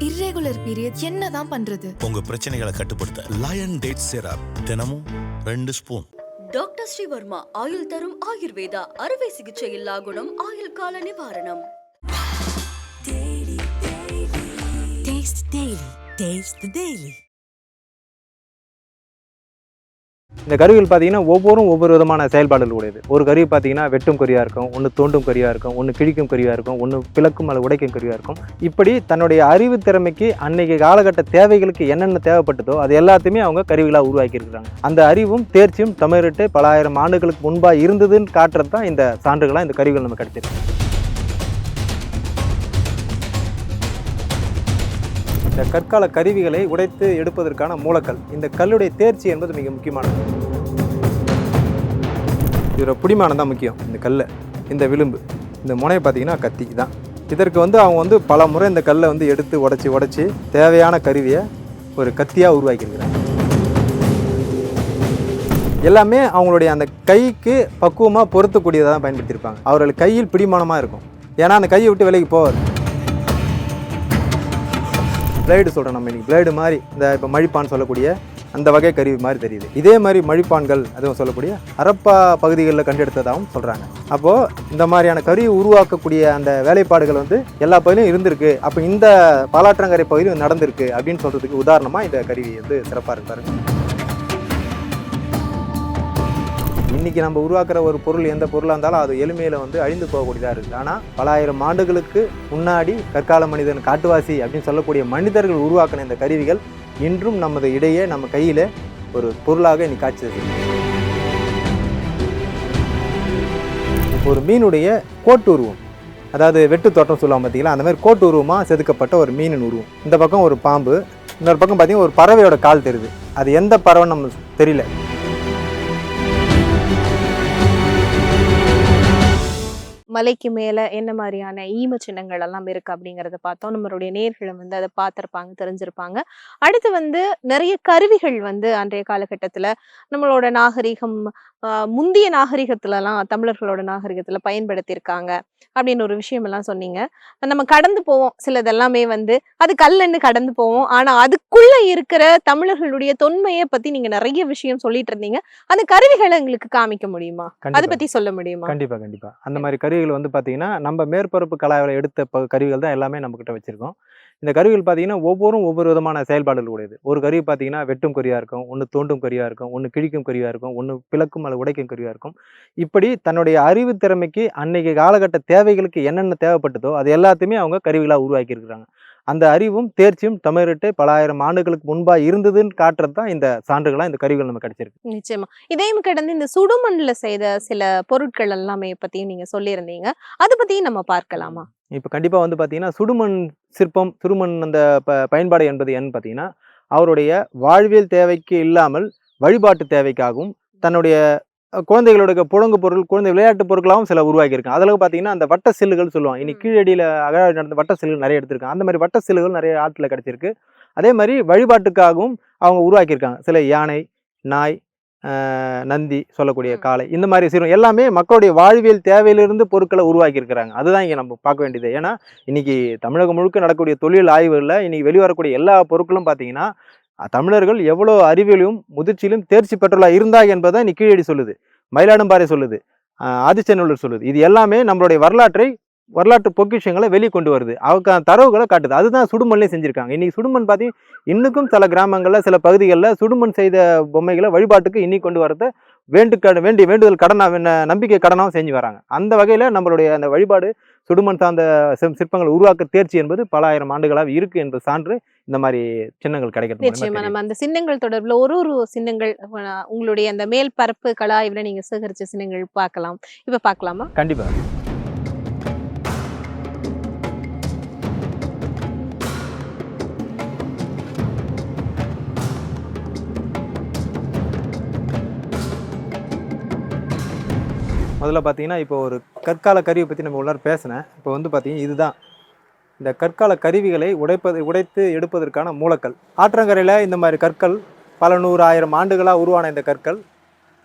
Irregular period என்னதான் பண்றது? உங்க பிரச்சனைகளை கட்டுப்படுத்த லயன் டேட் சிரப் தினமும் ரெண்டு ஸ்பூன் டாக்டர் ஸ்ரீவர்மா ஆயுள் தரும் ஆயுர்வேதா அறுவை சிகிச்சை இல்லா குணம் ஆயுள் கால நிவாரணம். Taste இந்த கருவிகள் பார்த்தீங்கன்னா ஒவ்வொரும் ஒவ்வொரு விதமான செயல்பாடுகள் உடையது. ஒரு கருவி பார்த்தீங்கன்னா வெட்டும் கருவியாக இருக்கும் ஒன்று தோண்டும் கருவியாக இருக்கும் ஒன்று கிழிக்கும் கருவியாக இருக்கும் ஒன்று பிளக்கும் அல்லது உடைக்கும் கருவியாக இருக்கும். இப்படி தன்னுடைய அறிவு திறமைக்கு அன்னைக்கு காலகட்ட தேவைகளுக்கு என்னென்ன தேவைப்பட்டதோ அது எல்லாத்தையுமே அவங்க கருவிகளாக உருவாக்கியிருக்கிறாங்க அந்த அறிவும் தேர்ச்சியும் தமிழர்கிட்ட பல ஆயிரம் ஆண்டுகளுக்கு முன்பாக இருந்ததுன்னு காட்டுறது தான் இந்த சான்றுகளாக இந்த கருவிகள் நம்ம கிடைச்சிருக்கு இந்த கற்கால கருவிகளை உடைத்து எடுப்பதற்கான மூலக்கல். இந்த கல்லுடைய தேர்ச்சி என்பது மிக முக்கியமானது. இதோட பிடிமானம் தான் முக்கியம் இந்த கல்லை. இந்த விளிம்பு இந்த முனையை பார்த்தீங்கன்னா கத்தி தான். இதற்கு வந்து அவங்க வந்து பல முறை இந்த கல்லை வந்து எடுத்து உடச்சி உடச்சி தேவையான கருவியை ஒரு கத்தியாக உருவாக்கியிருக்கிறாங்க. எல்லாமே அவங்களுடைய அந்த கைக்கு பக்குவமாக பொருத்தக்கூடியதாக தான் பயன்படுத்தியிருப்பாங்க. அவர்கள் கையில் பிடிமானமாக இருக்கும். ஏன்னா அந்த கையை விட்டு விலைக்கு போகாது. பிளேடு சொல்கிறோம் நம்ம இன்னைக்கு. பிளேடு மாதிரி இந்த இப்போ மழிப்பான் சொல்லக்கூடிய அந்த வகை கருவி மாதிரி தெரியுது. இதே மாதிரி மழிப்பான்கள் அதுவும் சொல்லக்கூடிய அரப்பா பகுதிகளில் கண்டெடுத்ததாகவும் சொல்கிறாங்க அப்போது இந்த மாதிரியான கருவி உருவாக்கக்கூடிய அந்த வேலைப்பாடுகள் வந்து எல்லா பகுதியிலும் இருந்திருக்கு. அப்போ இந்த பாலாற்றங்கரை பகுதியும் நடந்திருக்கு அப்படின்னு சொல்கிறதுக்கு உதாரணமாக இந்த கருவி வந்து சிறப்பாக இருப்பாரு இன்றைக்கி நம்ம உருவாக்குற ஒரு பொருள் எந்த பொருளாக இருந்தாலும் அது எளிமையில் வந்து அழிந்து போகக்கூடியதாக இருக்குது. ஆனால் பல ஆயிரம் ஆண்டுகளுக்கு முன்னாடி கற்கால மனிதன் காட்டுவாசி அப்படின்னு சொல்லக்கூடிய மனிதர்கள் உருவாக்கின இந்த கருவிகள் இன்றும் நமது இடையே நம்ம கையில் ஒரு பொருளாக இன்னைக்கு காட்சி ஒரு மீனுடைய கோட்டு உருவம். அதாவது வெட்டு தோட்டம் சொல்லுவாங்க பார்த்தீங்களா அந்த மாதிரி கோட்டு உருவமாக செதுக்கப்பட்ட ஒரு மீனின் உருவம். இந்த பக்கம் ஒரு பாம்பு இன்னொரு பக்கம் பார்த்தீங்கன்னா ஒரு பறவையோட கால் தெரியுது. அது எந்த பறவைன்னு நம்ம தெரியல. மலைக்கு மேல என்ன மாதிரியான ஈம சின்னங்கள் எல்லாம் இருக்கு அப்படிங்கிறத பார்த்தோம். நம்மளுடைய நேர்களும் வந்து அதை பார்த்திருப்பாங்க தெரிஞ்சிருப்பாங்க. அடுத்து வந்து நிறைய கருவிகள் வந்து அன்றைய காலகட்டத்துல நம்மளோட நாகரிகம் முந்திய நாகரிகத்துல எல்லாம் தமிழர்களோட நாகரிகத்துல பயன்படுத்தியிருக்காங்க அப்படின்னு ஒரு விஷயம் எல்லாம் சொன்னீங்க. நம்ம கடந்து போவோம். சிலதெல்லாமே வந்து அது கல்லன்னு கடந்து போவோம். ஆனா அதுக்குள்ள இருக்கிற தமிழர்களுடைய தொன்மையை பத்தி நீங்க நிறைய விஷயம் சொல்லிட்டு இருந்தீங்க. அந்த கருவிகளை எங்களுக்கு காமிக்க முடியுமா? அதை கண்டிப்பா. பத்தி சொல்ல முடியுமா? கண்டிப்பாக கண்டிப்பாக அந்த மாதிரி கருவிகள் வந்து பார்த்தீங்கன்னா நம்ம மேற்பரப்பு கலாவில் எடுத்த கருவிகள் தான் எல்லாமே நம்மக்கிட்ட வச்சுருக்கோம். இந்த கருவிகள் பார்த்தீங்கன்னா ஒவ்வொரும் ஒவ்வொரு விதமான செயல்பாடுகள் உடையது. ஒரு கருவி பார்த்தீங்கன்னா வெட்டும் கருவியாக இருக்கும் ஒன்று தோண்டும் கருவியாக இருக்கும் ஒன்று கிழிக்கும் கருவியாக இருக்கும் ஒன்று பிளக்கும் அல்லது உடைக்கும் கருவியாக இருக்கும். இப்படி தன்னுடைய அறிவு திறமைக்கு அன்னைக்கு காலகட்ட தேவைகளுக்கு என்னென்ன தேவைப்பட்டதோ அது எல்லாத்தையுமே அவங்க கருவிகளாக உருவாக்கியிருக்கிறாங்க அந்த அறிவும் தேர்ச்சியும் தமிழ்ட்டு பல ஆயிரம் ஆண்டுகளுக்கு முன்பாக இருந்ததுன்னு காட்டுறது தான் இந்த சான்றுகளாக இந்த கருவிகள் நம்ம கிடைச்சிருக்கு. நிச்சயமா. இதையும் கடந்து இந்த சுடுமண்ல செய்த சில பொருட்கள் எல்லாமே பத்தியும் நீங்க சொல்லியிருந்தீங்க. அதை பத்தியும் நம்ம பார்க்கலாமா? இப்போ கண்டிப்பாக வந்து பார்த்தீங்கன்னா சுடுமண் சிற்பம் சுடுமண் அந்த ப பயன்பாடு என்பது என்னன்னு பார்த்தீங்கன்னா அவருடைய வாழ்வியல் தேவைக்கு இல்லாமல் வழிபாட்டு தேவைக்காகவும் தன்னுடைய அஹ், குழந்தைகளோட புழங்கு பொருள் குழந்தை விளையாட்டு பொருட்களாகவும் சில உருவாக்கியிருக்காங்க. அதில் பார்த்தீங்கன்னா அந்த வட்ட சில்லுகள் சொல்லுவாங்க. இன்னைக்கு கீழடியில் அகழாய்வு நடந்த வட்ட சில்லுகள் நிறைய எடுத்திருக்காங்க. அந்த மாதிரி வட்ட சில்லுகள் நிறைய ஆற்றில் கிடச்சிருக்கு. அதே மாதிரி வழிபாட்டுக்காகவும் அவங்க உருவாக்கியிருக்காங்க. சில யானை நாய் நந்தி சொல்லக்கூடிய காளை. இந்த மாதிரி சிறு எல்லாமே மக்களுடைய வாழ்வியல் தேவையிலிருந்து பொருட்களை உருவாக்கியிருக்கிறாங்க. அதுதான் இங்கே நம்ம பார்க்க வேண்டியது. ஏன்னா இன்னைக்கு தமிழகம் முழுக்க நடக்கக்கூடிய தொழில் ஆய்வுகளில் இன்னைக்கு வெளிவரக்கூடிய எல்லா பொருட்களும் பார்த்தீங்கன்னா தமிழர்கள் எவ்வளோ அறிவியலும் முதிர்ச்சியிலும் தேர்ச்சி பெற்றுள்ளா இருந்தாங்க என்பதை இன்னைக்கு கீழடி சொல்லுது. மயிலாடும்பாறை சொல்லுது. ஆதிச்சநல்லூர் சொல்லுது. இது எல்லாமே நம்மளுடைய வரலாற்றை வரலாற்று பொக்கிஷங்களை வெளியே கொண்டு வருது. அவக்கான தரவுகளை காட்டுது. அதுதான் சுடுமண்லேயே செஞ்சுருக்காங்க. இன்னைக்கு சுடுமண் பார்த்தீங்கன்னா இன்னுக்கும் சில கிராமங்களில் சில பகுதிகளில் சுடுமண் செய்த பொம்மைகளை வழிபாட்டுக்கு இன்னி கொண்டு வரத வேண்டு கட வேண்டிய வேண்டுதல் கடனா என்ன நம்பிக்கை கடனாகவும் செஞ்சு வராங்க. அந்த வகையில் நம்மளுடைய அந்த வழிபாடு சுடுமண் சார்ந்த சிற்பங்களை உருவாக்க தேர்ச்சி என்பது பல ஆயிரம் ஆண்டுகளாக இருக்கு என்பது சான்று இந்த மாதிரி சின்னங்கள் கிடைக்கிறது நிச்சயமா. நம்ம அந்த சின்னங்கள் தொடர்புல ஒரு ஒரு சின்னங்கள் உங்களுடைய அந்த மேல் பரப்பு கலாய்வுல நீங்க சேகரிச்ச சின்னங்கள் பார்க்கலாம். இப்ப பார்க்கலாமா? கண்டிப்பா. முதல்ல பார்த்தீங்கன்னா இப்போ ஒரு கற்கால கருவியை பற்றி நம்ம உள்ளார பேசினேன். இப்போ வந்து பார்த்தீங்கன்னா இதுதான். இந்த கற்கால கருவிகளை உடைப்பது உடைத்து எடுப்பதற்கான மூலக்கல். ஆற்றங்கரையில் இந்த மாதிரி கற்கள் பல நூறு ஆயிரம் ஆண்டுகளாக உருவான இந்த கற்கள்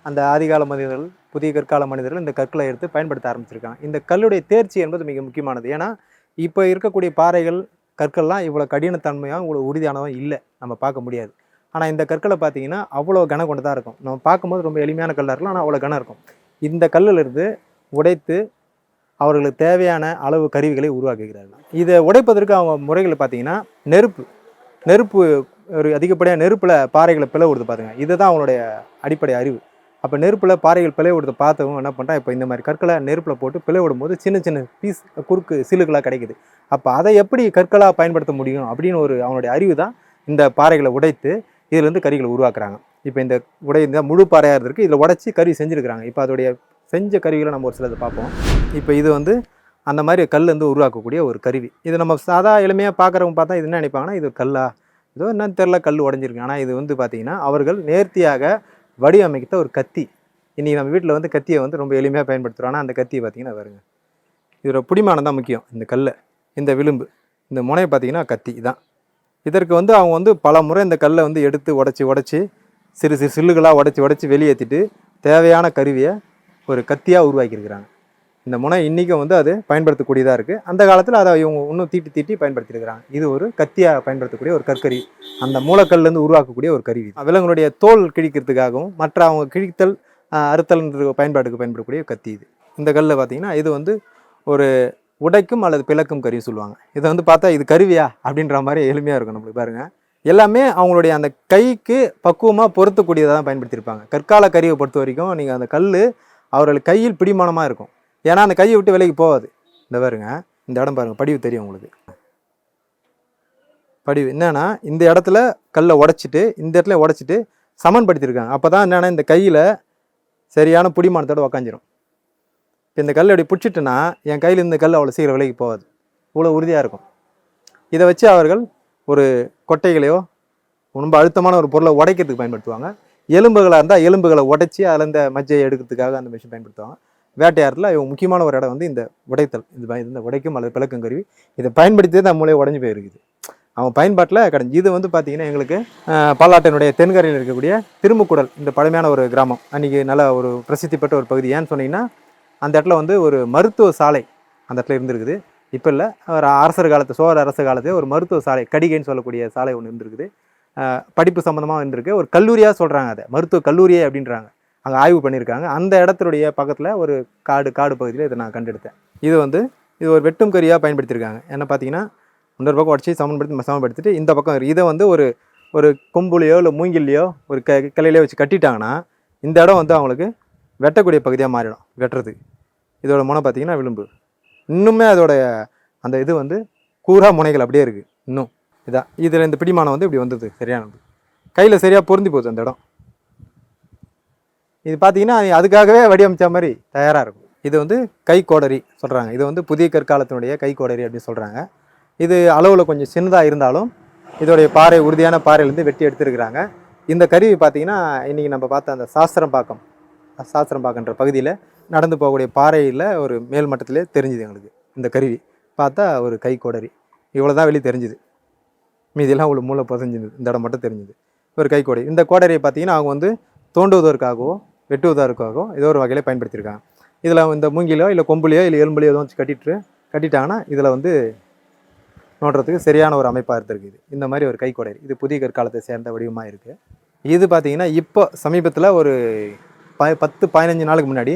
அந்த ஆதிகால மனிதர்கள் புதிய கற்கால மனிதர்கள் இந்த கற்களை எடுத்து பயன்படுத்த ஆரம்பிச்சிருக்காங்க. இந்த கல்லுடைய தேர்ச்சி என்பது மிக முக்கியமானது. ஏன்னா இப்போ இருக்கக்கூடிய பாறைகள் கற்கள்லாம் இவ்வளோ கடினத்தன்மையாக இவ்வளோ உறுதியானதும் இல்லை. நம்ம பார்க்க முடியாது. ஆனால் இந்த கற்களை பார்த்தீங்கன்னா அவ்வளோ கனம் கொண்டு தான் இருக்கும். நம்ம பார்க்கும்போது ரொம்ப எளிமையான கல்லாக இருக்கலாம் ஆனால் அவ்வளோ கனம் இருக்கும். இந்த கல்லிலிருந்து உடைத்து அவர்களுக்கு தேவையான அளவு கருவிகளை உருவாக்குகிறார்கள். இதை உடைப்பதற்கு அவங்க முறைகளை பார்த்தீங்கன்னா நெருப்பு. நெருப்பு ஒரு அதிகப்படியாக நெருப்பில் பாறைகளை பிளவுடுது பாருங்க. இதுதான் அவங்களுடைய அடிப்படை அறிவு. அப்போ நெருப்பில் பாறைகள் பிளவு பார்த்தவங்க என்ன பண்ணுறான் இப்போ இந்த மாதிரி கற்களை நெருப்பில் போட்டு பிளவு விடும்போது சின்ன சின்ன பீஸ் குறுக்கு சிலுக்களாக கிடைக்குது. அப்போ அதை எப்படி கற்களாக பயன்படுத்த முடியும் அப்படின்னு ஒரு அவனுடைய அறிவு தான் இந்த பாறைகளை உடைத்து இதுலேருந்து கறிகளை உருவாக்குறாங்க. இப்போ இந்த உடை இந்த முழு பாறையாக இருந்திருக்கு. இதில் உடைச்சி கருவி செஞ்சுருக்கிறாங்க. இப்போ அதோடைய செஞ்ச கருவிகளை நம்ம ஒரு சிலது பார்ப்போம். இப்போ இது வந்து அந்த மாதிரி கல் வந்து உருவாக்கக்கூடிய ஒரு கருவி. இது நம்ம சாதா எளிமையாக பார்க்குறவங்க பார்த்தா இது என்ன நினைப்பாங்கன்னா இது கல்லா. ஏதோ என்னன்னு தெரில கல் உடஞ்சிருக்கு. ஆனால் இது வந்து பார்த்தீங்கன்னா அவர்கள் நேர்த்தியாக வடிவமைத்த ஒரு கத்தி. இன்றைக்கி நம்ம வீட்டில் வந்து கத்தியை வந்து ரொம்ப எளிமையாக பயன்படுத்துகிறோம் ஆனால் அந்த கத்தியை பார்த்தீங்கன்னா வருங்க இதோட பிடிமானம் தான் முக்கியம். இந்த கல் இந்த விளிம்பு இந்த முனையை பார்த்தீங்கன்னா கத்தி தான். இதற்கு வந்து அவங்க வந்து பல முறை இந்த கல்லை வந்து எடுத்து உடச்சி உடச்சி சிறு சிறு சில்லுகளாக உடச்சி உடச்சி வெளியேற்றிட்டு தேவையான கருவியை ஒரு கத்தியாக உருவாக்கியிருக்கிறாங்க. இந்த முனை இன்றைக்கும் வந்து அது பயன்படுத்தக்கூடியதாக இருக்குது அந்த காலத்தில் அதை இவங்க இன்னும் தீட்டி தீட்டி பயன்படுத்தியிருக்கிறாங்க. இது ஒரு கத்தியாக பயன்படுத்தக்கூடிய ஒரு கற்கரி அந்த மூலக்கல்லேருந்து உருவாக்கக்கூடிய ஒரு கருவி விலங்குடைய தோல் கிழிக்கிறதுக்காகவும் மற்ற அவங்க கிழித்தல் அறுத்தல்ன்ற பயன்பாட்டுக்கு பயன்படக்கூடிய கத்தி இது. இந்த கல்லில் பார்த்தீங்கன்னா இது வந்து ஒரு உடைக்கும் அல்லது பிளக்கும் கருவி சொல்லுவாங்க. இதை வந்து பார்த்தா இது கருவியா அப்படின்ற மாதிரி எளிமையாக இருக்கும் நம்மளுக்கு பாருங்கள் எல்லாமே அவங்களுடைய அந்த கைக்கு பக்குவமாக பொருத்தக்கூடியதாக தான் பயன்படுத்தியிருப்பாங்க. கற்கால கருவை பொறுத்த வரைக்கும் நீங்கள் அந்த கல் அவர்கள் கையில் பிடிமானமாக இருக்கும். ஏன்னா அந்த கையை விட்டு விலைக்கு போகாது. இந்த பாருங்க இந்த இடம் பாருங்கள் படிவு தெரியும் உங்களுக்கு. படிவு என்னென்னா இந்த இடத்துல கல்லை உடைச்சிட்டு இந்த இடத்துல உடைச்சிட்டு சமன்படுத்தியிருக்காங்க. அப்போ தான் என்னென்னா இந்த கையில் சரியான பிடிமானத்தோடு உக்காஞ்சிரும் இப்போ இந்த கல் அப்படி பிடிச்சிட்டுனா என் கையில் இந்த கல் அவ்வளோ சீக்கிரம் விலைக்கு போகாது. இவ்வளோ உறுதியாக இருக்கும். இதை வச்சு அவர்கள் ஒரு கொட்டைகளையோ ரொம்ப அழுத்தமான ஒரு பொருளை உடைக்கிறதுக்கு பயன்படுத்துவாங்க. எலும்புகளாக இருந்தால் எலும்புகளை உடைச்சி அதில் இந்த மஜ்ஜையை எடுக்கிறதுக்காக அந்த மிஷின் பயன்படுத்துவாங்க. வேட்டையாரத்தில் இவங்க முக்கியமான ஒரு இடம் வந்து இந்த உடைத்தல். இது இந்த உடைக்கும் அல்லது பிளக்கும் கருவி. இதை பயன்படுத்தி தான் மூளையை உடஞ்சி போயிருக்குது. அவன் பயன்பாட்டில் கிடைஞ்சி இது வந்து பார்த்தீங்கன்னா எங்களுக்கு பல்லாட்டினுடைய தென்கரையில் இருக்கக்கூடிய திருமுக்குடல் இந்த பழமையான ஒரு கிராமம். அன்றைக்கி நல்ல ஒரு பிரசித்தி பெற்ற ஒரு பகுதி. ஏன்னு சொன்னீங்கன்னா அந்த இடத்துல வந்து ஒரு மருத்துவ சாலை அந்த இடத்துல இருந்திருக்குது. இப்போ இல்லை ஒரு அரசர் காலத்து சோழ அரசு காலத்து ஒரு மருத்துவ சாலை கடிகைன்னு சொல்லக்கூடிய சாலை ஒன்று இருந்திருக்குது. படிப்பு சம்மந்தமாக இருந்திருக்கு ஒரு கல்லூரியாக சொல்கிறாங்க அதை. மருத்துவ கல்லூரியே அப்படின்றாங்க. அங்கே ஆய்வு பண்ணியிருக்காங்க. அந்த இடத்துடைய பக்கத்தில் ஒரு காடு காடு பகுதியில் இதை நான் கண்டெடுத்தேன். இது வந்து இது ஒரு வெட்டும் கரியாக பயன்படுத்தியிருக்காங்க. என்ன பார்த்தீங்கன்னா இன்னொரு பக்கம் உடச்சி சமன்படுத்தி சமன்படுத்திட்டு இந்த பக்கம் இதை வந்து ஒரு ஒரு கொம்புலையோ இல்லை மூங்கில்லையோ ஒரு க கிளையிலையோ வச்சு கட்டிட்டாங்கன்னா இந்த இடம் வந்து அவங்களுக்கு வெட்டக்கூடிய பகுதியாக மாறிடும் வெட்டுறதுக்கு. இதோட முனை பார்த்தீங்கன்னா விளிம்பு. இன்னுமே அதோடைய அந்த இது வந்து கூறா முனைகள் அப்படியே இருக்குது இன்னும். இதான் இதில் இந்த பிடிமானம் வந்து இப்படி வந்தது சரியானது. கையில் சரியாக பொருந்தி போகுது அந்த இடம். இது பார்த்தீங்கன்னா அதுக்காகவே வடிவமைச்ச மாதிரி தயாராக இருக்கும். இது வந்து கை கோடரி சொல்கிறாங்க இது வந்து புதிய கற்காலத்தினுடைய கை கோடரி அப்படின்னு சொல்கிறாங்க இது அளவில் கொஞ்சம் சின்னதாக இருந்தாலும் இதோடைய பாறை உறுதியான பாறையிலேருந்து வெட்டி எடுத்துருக்கிறாங்க. இந்த கருவி பார்த்தீங்கன்னா இன்றைக்கி நம்ம பார்த்த அந்த சாஸ்திரம் பாக்கம் சாஸ்திரம் பாக்கன்ற பகுதியில் நடந்து போகக்கூடிய பாறையில் ஒரு மேல் மட்டத்திலே தெரிஞ்சுது எங்களுக்கு இந்த கருவி. பார்த்தா ஒரு கை கோடரி. இவ்வளோ தான் வெளியே தெரிஞ்சுது. மீதியெல்லாம் அவ்வளோ மூளை புதஞ்சிது. இந்த இடம் மட்டும் தெரிஞ்சுது. ஒரு கை கோடரி. இந்த கோடரியை பார்த்தீங்கன்னா அவங்க வந்து தோண்டுவதற்காகவோ வெட்டுவதற்காகவோ ஏதோ ஒரு வகையில் பயன்படுத்தியிருக்காங்க. இதில் இந்த மூங்கிலையோ இல்லை கொம்புலையோ இல்லை எலும்புலையோ எதுவும் வச்சு கட்டிட்டு கட்டிட்டாங்கன்னா இதில் வந்து நோண்டுறதுக்கு சரியான ஒரு அமைப்பாக இருந்திருக்கு இது இந்த மாதிரி ஒரு கைக்கோடரி இது புதிய கற்காலத்தை சேர்ந்த வடிவமாக இருக்குது இது பார்த்திங்கன்னா இப்போ சமீபத்தில் ஒரு ப பத்து பதினஞ்சு நாளுக்கு முன்னாடி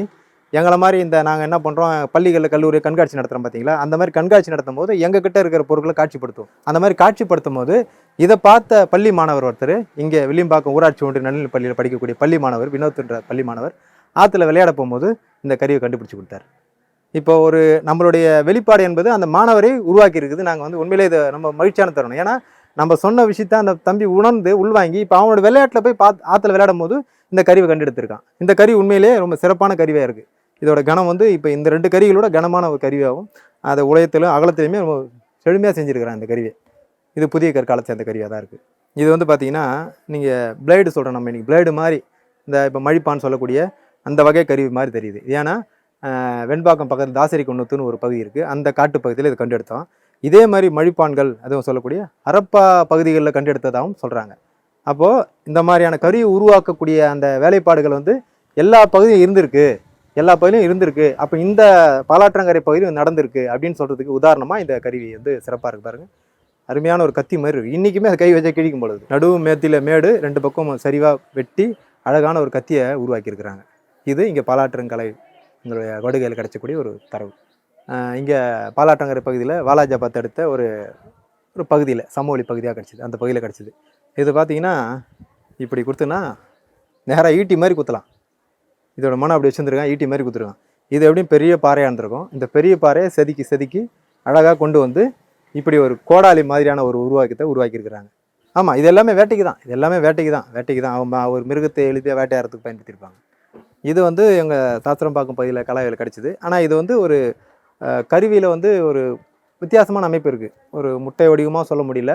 எங்களை மாதிரி இந்த நாங்கள் என்ன பண்ணுறோம் பள்ளிகளில் கல்லூரி கண்காட்சி நடத்துகிறோம் பார்த்தீங்களா அந்த மாதிரி கண்காட்சி நடத்தும் போது எங்கள் இருக்கிற பொருட்களை காட்சிப்படுத்துவோம். அந்த மாதிரி காட்சிப்படுத்தும் போது இதை பார்த்த பள்ளி மாணவர் ஒருத்தர் இங்கே வில்லியம்பாக்கம் ஊராட்சி ஒன்றிய நடுநிலைப் பள்ளியில் படிக்கக்கூடிய பள்ளி மாணவர் வினோத்ன்ற பள்ளி மாணவர் ஆற்றுல விளையாட போகும்போது இந்த கருவியை கண்டுபிடிச்சி கொடுத்தார். இப்போ ஒரு நம்மளுடைய வெளிப்பாடு என்பது அந்த மாணவரை உருவாக்கி இருக்குது. நாங்கள் வந்து உண்மையிலே இதை நம்ம மகிழ்ச்சியான தரணும். ஏன்னா நம்ம சொன்ன விஷயத்த அந்த தம்பி உணர்ந்து உள்வாங்கி இப்போ அவனோட விளையாட்டில் போய் பாத் ஆற்றுல விளையாடும் போது இந்த கருவி கண்டெடுத்திருக்கான் இந்த கருவி உண்மையிலே ரொம்ப சிறப்பான கருவியாக இருக்குது இதோட கணம் வந்து இப்போ இந்த ரெண்டு கருவிகளோட கனமான ஒரு கருவியாகவும் அதை உலகத்திலும் அகலத்திலையுமே ரொம்ப செழுமையாக செஞ்சுருக்கிறேன் அந்த கருவியை இது புதிய கற்காலத்தை சேர்ந்த கருவியாக தான் இருக்குது இது வந்து பார்த்தீங்கன்னா நீங்கள் பிளேடு சொல்கிறோம் நம்ம இன்றைக்கி பிளேடு மாதிரி இந்த இப்போ மழிப்பான்னு சொல்லக்கூடிய அந்த வகை கருவி மாதிரி தெரியுது. ஏன்னா வெண்பாக்கம் பக்கத்தில் தாசரி குன்னத்துன்னு ஒரு பகுதி இருக்குது அந்த காட்டு பகுதியில் இது கண்டெடுத்தோம். இதே மாதிரி மழிப்பான்கள் அதுவும் சொல்லக்கூடிய அரப்பா பகுதிகளில் கண்டெடுத்ததாகவும் சொல்கிறாங்க அப்போது இந்த மாதிரியான கருவி உருவாக்கக்கூடிய அந்த வேலைப்பாடுகள் வந்து எல்லா பகுதியும் இருந்திருக்கு. எல்லா பகுதியிலும் இருந்திருக்கு. அப்போ இந்த பாலாற்றங்கரை பகுதியும் நடந்திருக்கு அப்படின்னு சொல்கிறதுக்கு உதாரணமாக இந்த கருவி வந்து சிறப்பாக இருக்கு பாருங்கள் அருமையான ஒரு கத்தி மாதிரி இருக்குது இன்றைக்குமே அது கை வச்சா கிழிக்கும் பொழுது. நடுவு மேத்தில மேடு ரெண்டு பக்கம் சரிவாக வெட்டி அழகான ஒரு கத்தியை உருவாக்கியிருக்கிறாங்க. இது இங்கே பாலாற்றங்கலை எங்களுடைய வடுகையில் கிடைச்சக்கூடிய ஒரு தரவு. இங்கே பாலாற்றங்கரை பகுதியில் வாலாஜாபாத் எடுத்த ஒரு ஒரு பகுதியில் சமவெளி பகுதியாக கிடச்சிது. அந்த பகுதியில் கிடச்சிது. இது பார்த்தீங்கன்னா இப்படி கொடுத்தோன்னா நேராக ஈட்டி மாதிரி குத்தலாம். இதோட மனம் அப்படி வச்சுருந்துருக்கான் ஈட்டி மாதிரி கொடுத்துருக்கான் இது எப்படியும் பெரிய பாறையாக இருந்திருக்கும். இந்த பெரிய பாறையை செதுக்கி செதுக்கி அழகாக கொண்டு வந்து இப்படி ஒரு கோடாலி மாதிரியான ஒரு உருவாக்கத்தை உருவாக்கியிருக்கிறாங்க. ஆமாம் இது எல்லாமே வேட்டைக்கு தான். இது எல்லாமே வேட்டைக்கு தான். வேட்டைக்கு தான். அவங்க ஒரு மிருகத்தை எழுப்பிய வேட்டையாரத்துக்கு பயன்படுத்தியிருப்பாங்க. இது வந்து எங்கள் தாத்திரம்பாக்கம் பகுதியில் கலாவில் கிடச்சிது. ஆனால் இது வந்து ஒரு கருவியில் வந்து ஒரு வித்தியாசமான அமைப்பு இருக்குது ஒரு முட்டை வடிவமாக சொல்ல முடியல.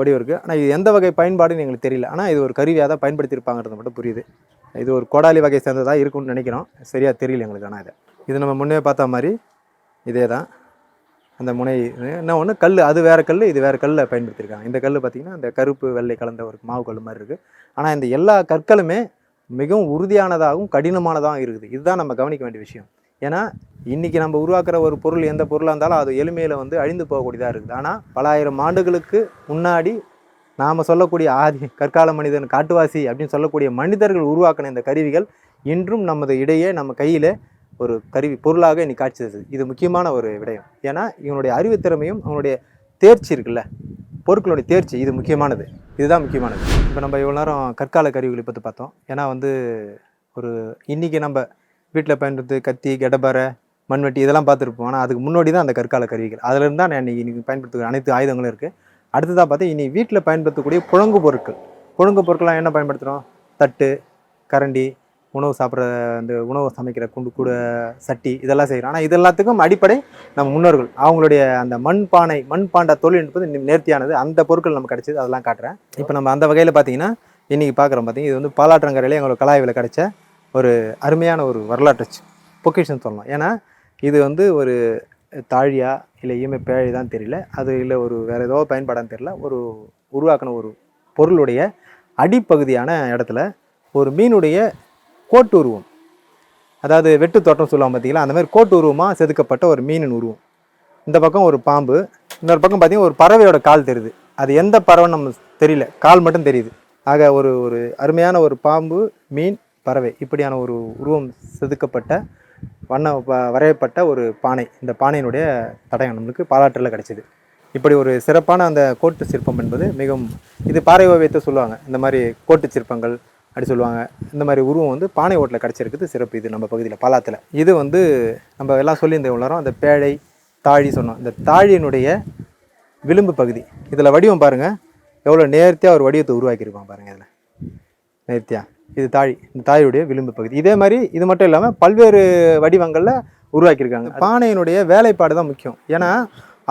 வடிவம் இருக்குது ஆனால் இது எந்த வகை பயன்பாடுன்னு எங்களுக்கு தெரியல. ஆனால் இது ஒரு கருவியாக தான் பயன்படுத்தியிருப்பாங்கிறது மட்டும் புரியுது. இது ஒரு கோடாலி வகை சேர்ந்ததாக இருக்கும்னு நினைக்கிறோம். சரியாக தெரியல எங்களுக்கு ஆனால் இது. இது நம்ம முன்னே பார்த்த மாதிரி இதே தான். அந்த முனை என்ன ஒன்று கல் அது வேறு கல் இது வேறு கல்லை பயன்படுத்தியிருக்காங்க. இந்த கல் பார்த்திங்கன்னா இந்த கருப்பு வெள்ளை கலந்த ஒரு மாவு கல் மாதிரி இருக்குது ஆனால் இந்த எல்லா கற்களுமே மிகவும் உறுதியானதாகவும் கடினமானதாகவும் இருக்குது. இதுதான் நம்ம கவனிக்க வேண்டிய விஷயம். ஏன்னா இன்றைக்கி நம்ம உருவாக்குற ஒரு பொருள் எந்த பொருளாக இருந்தாலும் அது எளிமையில் வந்து அழிந்து போகக்கூடியதாக இருக்குது. ஆனால் பல ஆயிரம் ஆண்டுகளுக்கு முன்னாடி நாம் சொல்லக்கூடிய ஆதி கற்கால மனிதன் காட்டுவாசி அப்படின்னு சொல்லக்கூடிய மனிதர்கள் உருவாக்கின இந்த கருவிகள் இன்றும் நமது இடையே நம்ம கையில் ஒரு கருவி பொருளாக இன்னைக்கு காட்சி தருது. இது முக்கியமான ஒரு விடயம். ஏன்னா இவனுடைய அறிவுத்திறமையும் அவனுடைய தேர்ச்சி இருக்குல்ல? பொருட்களுடைய தேர்ச்சி இது முக்கியமானது. இதுதான் முக்கியமானது. இப்போ நம்ம இவ்வளோ நேரம் கற்கால கருவிகளை பற்றி பார்த்தோம். ஏன்னா வந்து ஒரு இன்றைக்கி நம்ம வீட்டில் பயன்படுத்து கத்தி கெடபரை மண்வெட்டி இதெல்லாம் பார்த்துருப்போம். ஆனால் அதுக்கு முன்னாடி தான் அந்த கற்கால கருவிகள். அதிலிருந்து தான் நான் இன்னைக்கு பயன்படுத்துகிற அனைத்து ஆயுதங்களும் இருக்குது அடுத்ததாக பார்த்தா இனி வீட்டில் பயன்படுத்தக்கூடிய புழங்கு பொருட்கள். புழங்கு பொருட்கள்லாம் என்ன பயன்படுத்துகிறோம் தட்டு கரண்டி உணவு சாப்பிட்ற அந்த உணவு சமைக்கிற குண்டு கூட சட்டி இதெல்லாம் செய்கிறோம் ஆனால் இது எல்லாத்துக்கும் அடிப்படை நம்ம முன்னோர்கள். அவங்களுடைய அந்த மண் பானை மண் பாண்டா தொழில்நுட்பம் இன்னும் நேர்த்தியானது. அந்த பொருட்கள் நமக்கு கிடச்சிது அதெல்லாம் காட்டுறேன். இப்போ நம்ம அந்த வகையில் பார்த்தீங்கன்னா இன்றைக்கி பார்க்குறோம் பார்த்தீங்கன்னா இது வந்து பாலாற்றங்கரையிலே எங்களுக்கு கலாய்வில் கிடைச்ச ஒரு அருமையான ஒரு வரலாற்று பொக்கேஷன் பொக்கிஷன் சொல்லலாம். ஏன்னா இது வந்து ஒரு தாழியா இல்லை இஎம்ஐ பேழை தான் தெரியல. அது இல்லை ஒரு வேறு ஏதோ பயன்பாடான்னு தெரியல. ஒரு உருவாக்கின ஒரு பொருளுடைய அடிப்பகுதியான இடத்துல ஒரு மீனுடைய கோட்டு உருவம். அதாவது வெட்டு தோட்டம் சொல்லுவாங்க பார்த்தீங்களா அந்த மாதிரி கோட்டு உருவமாக செதுக்கப்பட்ட ஒரு மீனின் உருவம். இந்த பக்கம் ஒரு பாம்பு இன்னொரு பக்கம் பார்த்தீங்கன்னா ஒரு பறவையோட கால் தெரியுது. அது எந்த பறவைன்னு நம்ம தெரியல. கால் மட்டும் தெரியுது. ஆக ஒரு ஒரு அருமையான ஒரு பாம்பு மீன் பறவை இப்படியான ஒரு உருவம் செதுக்கப்பட்ட வண்ண வரையப்பட்ட ஒரு பானை. இந்த பானையினுடைய தடயம் நம்மளுக்கு பாலாற்றில் கிடைச்சிது. இப்படி ஒரு சிறப்பான அந்த கோட்டு சிற்பம் என்பது மிகவும் இது பாறை ஓவியத்தை சொல்லுவாங்க. இந்த மாதிரி கோட்டு சிற்பங்கள் அப்படி சொல்லுவாங்க. இந்த மாதிரி உருவம் வந்து பானை ஓட்டில் கிடச்சிருக்குது. சிறப்பு இது நம்ம பகுதியில் பாலாத்தில் இது வந்து நம்ம எல்லாம் சொல்லியிருந்த உள்ளாரம் அந்த பேழை தாழி சொன்னோம். இந்த தாழியினுடைய விளிம்பு பகுதி. இதில் வடிவம் பாருங்கள் எவ்வளோ நேர்த்தியாக ஒரு வடிவத்தை உருவாக்கியிருப்பான் பாருங்கள் இதில். நேர்த்தியாக இது தாழி இந்த தாழியுடைய விளிம்பு பகுதி. இதே மாதிரி இது மட்டும் இல்லாமல் பல்வேறு வடிவங்களில் உருவாக்கியிருக்காங்க. பானையினுடைய வேலைப்பாடு தான் முக்கியம். ஏன்னா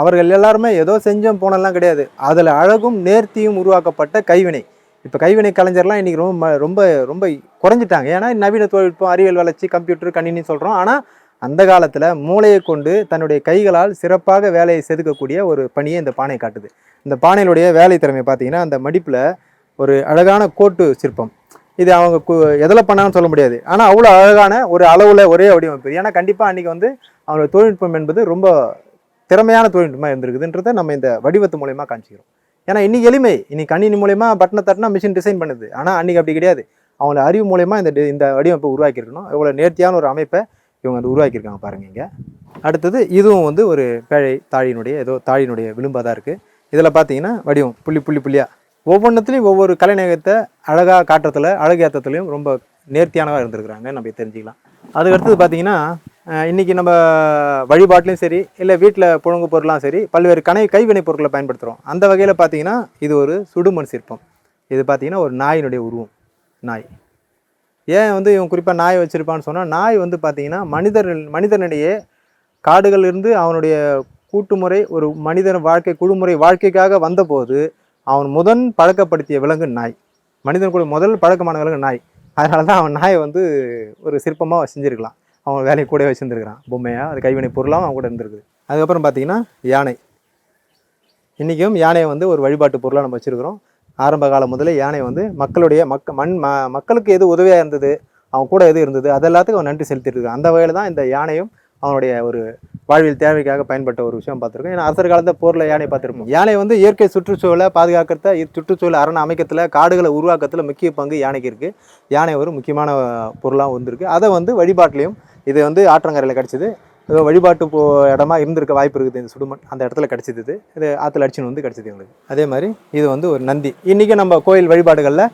அவர்கள் எல்லாருமே ஏதோ செஞ்சோம் போனெல்லாம் கிடையாது. அதில் அழகும் நேர்த்தியும் உருவாக்கப்பட்ட கைவினை. இப்போ கைவினை கலைஞர்லாம் இன்றைக்கி ரொம்ப ரொம்ப ரொம்ப குறைஞ்சிட்டாங்க. ஏன்னா நவீன தொழில்நுட்பம் அறிவியல் வளர்ச்சி கம்ப்யூட்டர் கணினி சொல்கிறோம் ஆனால் அந்த காலத்தில் மூளையை கொண்டு தன்னுடைய கைகளால் சிறப்பாக வேலையை செதுக்கக்கூடிய ஒரு பணியை இந்த பானை காட்டுது. இந்த பானையினுடைய வேலை திறமை பார்த்தீங்கன்னா அந்த மடிப்பில் ஒரு அழகான கோட்டு சிற்பம். இது அவங்க கு- எதில் பண்ணாங்கன்னு சொல்ல முடியாது. ஆனால் அவ்வளோ அழகான ஒரு அளவில் ஒரே வடிவமைப்பு. ஏன்னா கண்டிப்பாக அன்றைக்கி வந்து அவங்களோட தொழில்நுட்பம் என்பது ரொம்ப திறமையான தொழில்நுட்பமாக இருந்திருக்குதுன்றதை நம்ம இந்த வடிவத்து மூலயமா காமிச்சிக்கிறோம். ஏன்னா இன்றைக்கி எளிமை. இன்னைக்கு கணினி மூலயமா பட்டனை தட்டினா மிஷின் டிசைன் பண்ணுது. ஆனால் அன்றைக்கி அப்படி கிடையாது. அவங்கள அறிவு மூலயமா இந்த இந்த வடிவமைப்பை உருவாக்கியிருக்கணும் எவ்வளோ நேர்த்தியான ஒரு அமைப்பை இவங்க வந்து உருவாக்கியிருக்காங்க பாருங்க இங்கே. அடுத்தது இதுவும் வந்து ஒரு பேழை தாழியினுடைய ஏதோ தாழியினுடைய விளிம்பாக தான் இருக்குது இதில் பார்த்தீங்கன்னா வடிவம் புள்ளி புள்ளி புள்ளியாக ஒவ்வொன்றுத்துலேயும் ஒவ்வொரு கலைநயத்தை அழகாக காட்டுறதுல அழகேற்றத்துலையும் ரொம்ப நேர்த்தியானவாக இருந்திருக்கிறாங்க நம்ம தெரிஞ்சுக்கலாம். அதுக்கு அடுத்தது பார்த்தீங்கன்னா இன்றைக்கி நம்ம வழிபாட்டிலையும் சரி இல்லை வீட்டில் புழங்கு பொருளாம் சரி பல்வேறு கனை கைவினை பொருட்களை பயன்படுத்துகிறோம் அந்த வகையில் பார்த்தீங்கன்னா இது ஒரு சுடுமண் சிற்பம். இது பார்த்திங்கன்னா ஒரு நாயினுடைய உருவம் நாய். ஏன் வந்து இவன் குறிப்பாக நாய் வச்சுருப்பான்னு சொன்னால் நாய் வந்து பார்த்திங்கன்னா மனிதர் மனிதனிடையே காடுகளிலிருந்து இருந்து அவனுடைய கூட்டுமுறை ஒரு மனிதன் வாழ்க்கை குழுமுறை வாழ்க்கைக்காக வந்தபோது அவன் முதன் பழக்கப்படுத்திய விலங்கு நாய். மனிதன் கூட முதல் பழக்கமான விலங்கு நாய். அதனால தான் அவன் நாயை வந்து ஒரு சிற்பமாக செஞ்சுருக்கலாம். அவன் வேலையை கூட வச்சுருந்துருக்கிறான். பொம்மையாக அது கைவினை பொருளாகவும் அவன் கூட இருந்திருக்குது. அதுக்கப்புறம் பார்த்தீங்கன்னா யானை. இன்றைக்கும் யானையை வந்து ஒரு வழிபாட்டு பொருளாக நம்ம வச்சுருக்கிறோம். ஆரம்ப காலம் முதலே யானை வந்து மக்களுடைய மக்க மண் ம மக்களுக்கு எது உதவியாக இருந்தது அவன் கூட எது இருந்தது அது எல்லாத்துக்கும் அவன் நன்றி செலுத்திட்டு இருக்கான். அந்த வகையில் தான் இந்த யானையும் அவனுடைய ஒரு வாழ்வியல் தேவைக்காக பயன்பட்ட ஒரு விஷயம் பார்த்துருக்கோம். ஏன்னா அரசர் காலத்தில் போரில் யானை பார்த்துருப்போம். யானை வந்து இயற்கை சுற்றுச்சூழலை பாதுகாக்கிறத சுற்றுச்சூழல் அரண் அமைக்கத்தில் காடுகளை உருவாக்கத்தில் முக்கிய பங்கு யானைக்கு இருக்குது யானை ஒரு முக்கியமான பொருளாக வந்திருக்கு. அதை வந்து வழிபாட்டிலையும் இது வந்து ஆற்றங்கரையில் கிடச்சிது. வழிபாட்டு போ இடமா இருந்திருக்க வாய்ப்பு இருக்குது. இந்த சுடுமண் அந்த இடத்துல கிடச்சிது இது. இது ஆற்றுல அடிச்சுன்னு வந்து கிடச்சிது எங்களுக்கு. அதே மாதிரி இது வந்து ஒரு நந்தி. இன்றைக்கி நம்ம கோயில் வழிபாடுகளில்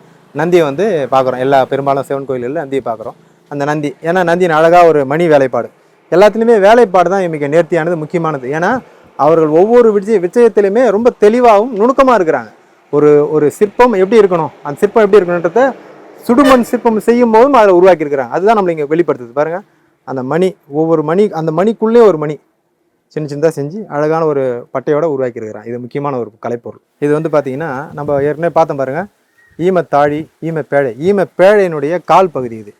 நந்தியை வந்து பார்க்குறோம். எல்லா பெரும்பாலும் சிவன் கோயில்களில் நந்தியை பார்க்குறோம். அந்த நந்தி. ஏன்னா நந்தியின் அழகாக ஒரு மணி வேலைப்பாடு. எல்லாத்துலேயுமே வேலைப்பாடு தான் மிக நேர்த்தியானது முக்கியமானது. ஏன்னா அவர்கள் ஒவ்வொரு விஜய விஷயத்திலுமே ரொம்ப தெளிவாகவும் நுணுக்கமாக இருக்கிறாங்க. ஒரு ஒரு சிற்பம் எப்படி இருக்கணும்? அந்த சிற்பம் எப்படி இருக்கணுன்றத சுடுமண் சிற்பம் செய்யும் போதும் அதில் உருவாக்கியிருக்கிறாங்க. அதுதான் நம்மளை இங்கே வெளிப்படுத்துது. பாருங்கள் அந்த மணி ஒவ்வொரு மணி அந்த மணிக்குள்ளே ஒரு மணி சின்ன சின்னதாக செஞ்சு அழகான ஒரு பட்டையோட உருவாக்கியிருக்கிறான் இது முக்கியமான ஒரு கலைப்பொருள். இது வந்து பார்த்திங்கன்னா நம்ம ஏற்கனவே பார்த்தோம் பாருங்க. ஈமத்தாழி ஈமப்பேழை. ஈமப்பேழையினுடைய கால் பகுதி இது.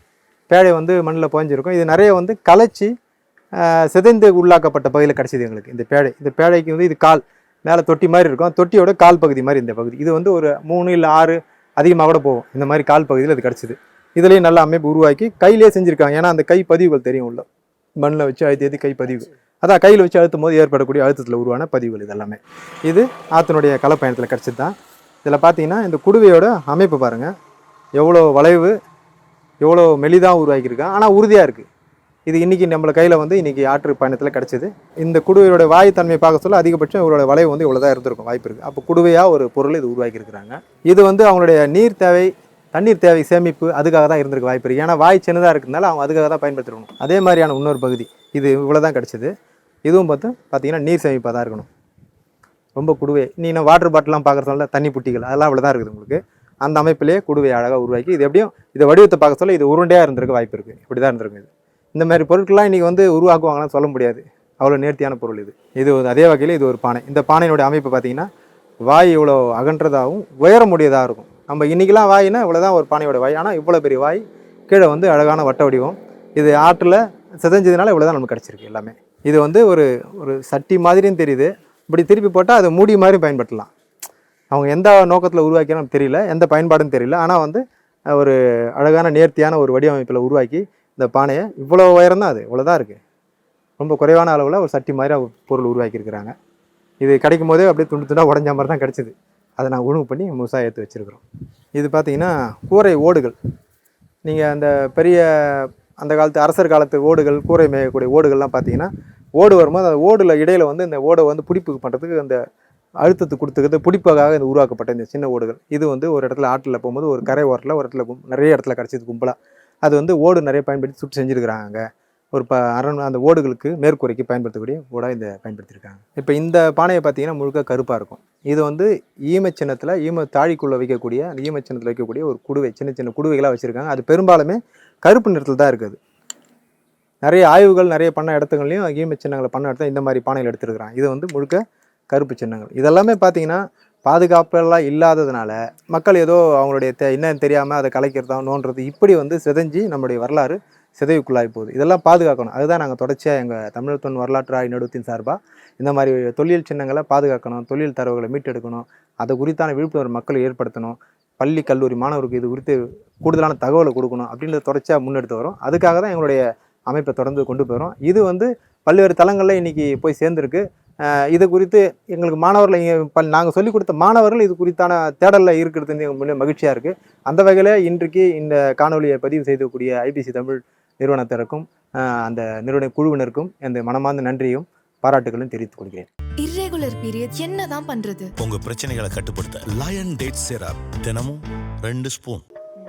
பேழை வந்து மண்ணில் புகஞ்சிருக்கும் இது நிறைய வந்து கலைச்சி சிதைந்து உள்ளாக்கப்பட்ட பகுதியில் கிடச்சிது எங்களுக்கு. இந்த பேழை இந்த பேழைக்கு வந்து இது கால் மேலே தொட்டி மாதிரி இருக்கும். தொட்டியோட கால் பகுதி மாதிரி இந்த பகுதி. இது வந்து ஒரு மூணு இல்லை ஆறு அதிகமாக கூட போகும். இந்த மாதிரி கால் பகுதியில் இது கிடச்சிது. இதுலேயும் நல்ல அமைப்பு உருவாக்கி கையிலே செஞ்சுருக்காங்க. ஏன்னா அந்த கை பதிவுகள் தெரியும் உள்ள. மண்ணில் வச்சு அழுத்தி அழுத்தி கை பதிவு? அதான் கையில் வச்சு அழுத்தும் போது ஏற்படக்கூடிய அழுத்தத்தில் உருவான பதிவுகள் இது எல்லாமே இது ஆற்றினுடைய கலப்பயணத்தில் கிடச்சது தான் இதில் பார்த்தீங்கன்னா இந்த குடுவையோட அமைப்பு பாருங்கள் எவ்வளோ வளைவு எவ்வளோ மெலிதாக உருவாக்கியிருக்கான் ஆனால் உறுதியாக இருக்குது இது இன்றைக்கி நம்மளை கையில் வந்து இன்றைக்கி ஆற்று பயணத்தில் கிடச்சிது. இந்த குடுவையோட வாய் தன்மை பார்க்க சொல்ல அதிகபட்சம் இவரோட வளைவு வந்து இவ்வளோ தான் இருந்திருக்கும். வாய்ப்பு இருக்குது அப்போ குடுவையாக ஒரு பொருள் இது உருவாக்கியிருக்கிறாங்க இது வந்து அவங்களுடைய நீர் தேவை தண்ணீர் தேவை சேமிப்பு அதுக்காக தான் இருந்திருக்கு வாய்ப்பு இருக்குது ஏன்னா வாய் சின்னதாக இருக்கிறதுனால அவங்க அதுக்காக தான் பயன்படுத்தணும் அதே மாதிரியான இன்னொரு பகுதி இது இவ்வளோ தான் கிடச்சிது. இதுவும் பார்த்து பார்த்தீங்கன்னா நீர் சேமிப்பாக தான் இருக்கணும். ரொம்ப குடுவை. நீ நான் வாட்டர் பாட்டிலாம் பார்க்குறதுனால தண்ணி புட்டிகள் அதெல்லாம் அவ்வளோ தான் இருக்குது உங்களுக்கு. அந்த அமைப்பிலே குடுவை அழகாக உருவாக்கி இது எப்படியும் இதை வடிவத்தை பார்க்க சொல்ல இது உருண்டையாக இருந்திருக்க வாய்ப்பு இருக்குது இப்படி தான் இருந்திருக்கும் இது. இந்த மாதிரி பொருட்கள்லாம் இன்றைக்கி வந்து உருவாக்குவாங்கன்னு சொல்ல முடியாது. அவ்வளோ நேர்த்தியான பொருள் இது. இது அதே வகையில் இது ஒரு பானை. இந்த பானையினுடைய அமைப்பு பார்த்தீங்கன்னா வாய் இவ்வளோ அகன்றதாகவும் உயரமுடையதாக இருக்கும். நம்ம இன்றைக்கெலாம் வாயினா இவ்வளோ தான் ஒரு பானையோட வாய். ஆனால் இவ்வளோ பெரிய வாய் கீழே வந்து அழகான வட்ட வடிவம். இது ஆற்றில் சிதஞ்சதுனால இவ்வளோ தான் நமக்கு கிடச்சிருக்கு எல்லாமே. இது வந்து ஒரு ஒரு சட்டி மாதிரியும் தெரியுது. இப்படி திருப்பி போட்டால் அது மூடி மாதிரி பயன்படுத்தலாம். அவங்க எந்த நோக்கத்தில் உருவாக்கினாலும் தெரியல எந்த பயன்பாடும் தெரியல. ஆனால் வந்து ஒரு அழகான நேர்த்தியான ஒரு வடிவமைப்பில் உருவாக்கி இந்த பானையை இவ்வளோ உயரம் தான் அது இவ்வளோ தான் இருக்குது ரொம்ப குறைவான அளவில் ஒரு சட்டி மாதிரி பொருள் உருவாக்கியிருக்கிறாங்க. இது கிடைக்கும் போதே அப்படியே துண்டு துண்டாக உடஞ்ச மாதிரி தான் கிடச்சிது. அதை நான் ஒழுங்கு பண்ணி முழுசாக ஏற்று வச்சுருக்குறோம். இது பார்த்தீங்கன்னா கூரை ஓடுகள். நீங்கள் அந்த பெரிய அந்த காலத்து அரசர் காலத்து ஓடுகள் கூரை மேயக்கூடிய ஓடுகள்லாம் பார்த்தீங்கன்னா ஓடு வரும்போது அந்த ஓடில் இடையில் வந்து இந்த ஓடை வந்து பிடிப்பு பண்ணுறதுக்கு அந்த அழுத்தத்தை கொடுத்துக்கிறது பிடிப்பாக இந்த உருவாக்கப்பட்ட இந்த சின்ன ஓடுகள். இது வந்து ஒரு இடத்துல ஆற்றில் போகும்போது ஒரு கரை ஓரத்தில் ஒரு இடத்துல கும் நிறைய இடத்துல கிடச்சிது கும்பலாக அது வந்து ஓடு நிறைய பயன்படுத்தி சுட்டு செஞ்சுருக்கிறாங்க. ஒரு ப அரண் அந்த ஓடுகளுக்கு மேற்கூரைக்கு பயன்படுத்தக்கூடிய ஓடாக இந்த பயன்படுத்தியிருக்காங்க இப்போ இந்த பானையை பார்த்தீங்கன்னா முழுக்க கருப்பாக இருக்கும். இது வந்து ஈமச்சின்னத்தில் ஈம தாழிக்குள்ளே வைக்கக்கூடிய அந்த ஈமச்சின்னத்தில் வைக்கக்கூடிய ஒரு குடுவை சின்ன சின்ன குடுவைகளாக வச்சுருக்காங்க. அது பெரும்பாலுமே கருப்பு நிறத்தில் தான் இருக்குது. நிறைய ஆய்வுகள் நிறைய பண்ண இடத்துங்களையும் ஈமச் சின்னங்களை பண்ண இடத்துல இந்த மாதிரி பானைகள் எடுத்துருக்குறாங்க. இது வந்து முழுக்க கருப்பு சின்னங்கள். இதெல்லாமே பார்த்தீங்கன்னா பாதுகாப்பெல்லாம் இல்லாததுனால மக்கள் ஏதோ அவங்களுடைய தெ என்னன்னு தெரியாமல் அதை கலைக்கிறதா நோன்றது இப்படி வந்து சிதைஞ்சு நம்முடைய வரலாறு சிதைவுக்குள்ளாகி போகுது. இதெல்லாம் பாதுகாக்கணும். அதுதான் நாங்கள் தொடர்ச்சியாக எங்கள் தமிழ் தொன் வரலாற்று நடுவத்தின் சார்பாக இந்த மாதிரி தொழில் சின்னங்களை பாதுகாக்கணும் தொழில் தரவுகளை மீட்டெடுக்கணும் அதை குறித்தான விழிப்புணர்வு மக்கள் ஏற்படுத்தணும் பள்ளி கல்லூரி மாணவருக்கு இது குறித்து கூடுதலான தகவலை கொடுக்கணும் அப்படின்றத தொடர்ச்சியாக முன்னெடுத்து வரும். அதுக்காக தான் எங்களுடைய அமைப்பை தொடர்ந்து கொண்டு போகிறோம் இது வந்து பல்வேறு தளங்களில் இன்றைக்கி போய் சேர்ந்துருக்கு. இது குறித்து எங்களுக்கு மாணவர்கள் நாங்கள் சொல்லிக் கொடுத்த மாணவர்கள் இது குறித்தான தேடலில் இருக்கிறது எங்களுக்கு மிக மகிழ்ச்சியாக இருக்குது அந்த வகையில் இன்றைக்கு இந்த காணொலியை பதிவு செய்யக்கூடிய ஐபிசி தமிழ் நிறுவனத்திற்கும் அந்த நிறுவன குழுவினருக்கும் எனது மனமார்ந்த நன்றியும் பாராட்டுகளும் தெரிவித்துக் கொள்கிறேன். இர்ரெகுலர் பீரியட் என்னதான் பண்றது? உங்க பிரச்சனைகளை கட்டுப்படுத்த லயன் டேட் சிரப் தினமும் ரெண்டு ஸ்பூன்.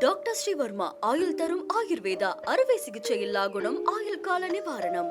டாக்டர் ஸ்ரீவர்மா ஆயுள் தரும் ஆயுர்வேதா அறுவை சிகிச்சை இல்லா குணம் ஆயுள் கால நிவாரணம்.